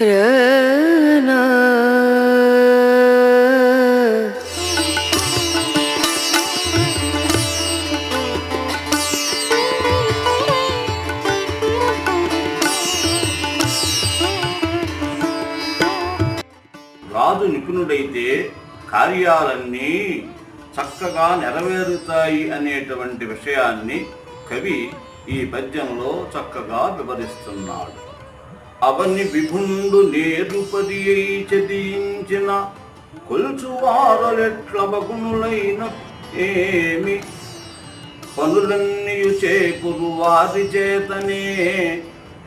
రనా రాజు నిపుణుడైతే కార్యాలన్నీ చక్కగా నెరవేరుతాయి అనేటువంటి విషయాన్ని కవి ఈ పద్యంలో చక్కగా వివరిస్తున్నాడు. అవని విభుండు నేరుపది అయి చదించిన కొలుచువారలెట్ల బగునులైన ఏమి? పనులన్నీయు చేకురు వారి చేతనే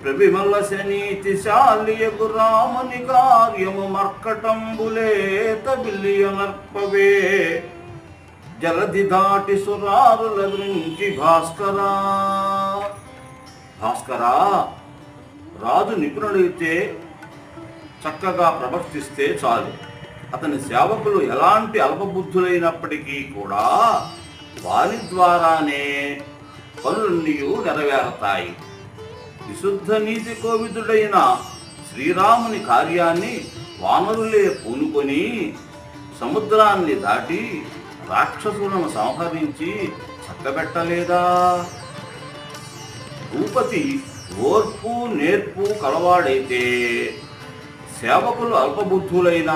ప్రవిమల శనీతి శాలియగు రాముని కార్యము మర్కటంబులేత బిల్లియనర్పవే జలధి దాటి సురారుల గురించి భాస్కరా భాస్కరా రాజు నిపుణుడైతే చక్కగా ప్రవర్తిస్తే చాలు. అతని సేవకులు ఎలాంటి అల్పబుద్ధులైనప్పటికీ కూడా వారి ద్వారానే పనులన్నీ నెరవేరతాయి. విశుద్ధ నీతి కోవిదుడైన శ్రీరాముని కార్యాన్ని వానరులే పూనుకొని సముద్రాన్ని దాటి రాక్షసులను సంహరించి చక్కబెట్టలేదా? భూపతి ఓర్పు నేర్పు కలవాడైతే సేవకులు అల్పబుద్ధులైన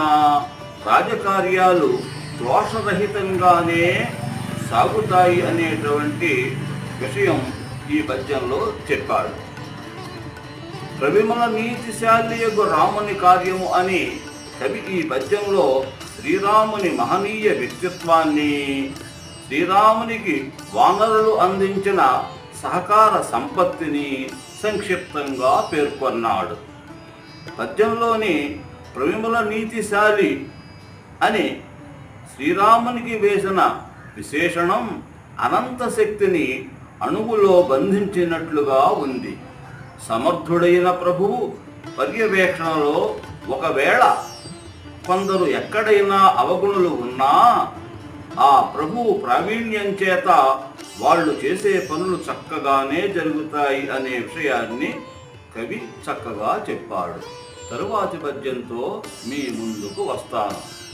రాజకార్యాలు దోషరహితంగానే సాగుతాయి అనేటువంటి విషయం ఈ పద్యంలో చెప్పాడు. ప్రవిమల నీతిశాలి యొక్క రాముని కార్యము అని కవి ఈ పద్యంలో శ్రీరాముని మహనీయ వ్యక్తిత్వాన్ని శ్రీరామునికి వానరులు అందించిన సహకార సంపత్తిని సంక్షిప్తంగా పేర్కొన్నాడు. పద్యంలోని ప్రవిమల నీతిశాలి అని శ్రీరామునికి వేసిన విశేషణం అనంత శక్తిని అణువులో బంధించినట్లుగా ఉంది. సమర్థుడైన ప్రభువు పర్యవేక్షణలో ఒకవేళ కొందరు ఎక్కడైనా అవగుణులు ఉన్నా ఆ ప్రభువు ప్రావీణ్యం చేత వాళ్ళు చేసే పనులు చక్కగానే జరుగుతాయి అనే విషయాన్ని కవి చక్కగా చెప్పాడు. తరువాతి పద్యంతో మీ ముందుకు వస్తాను.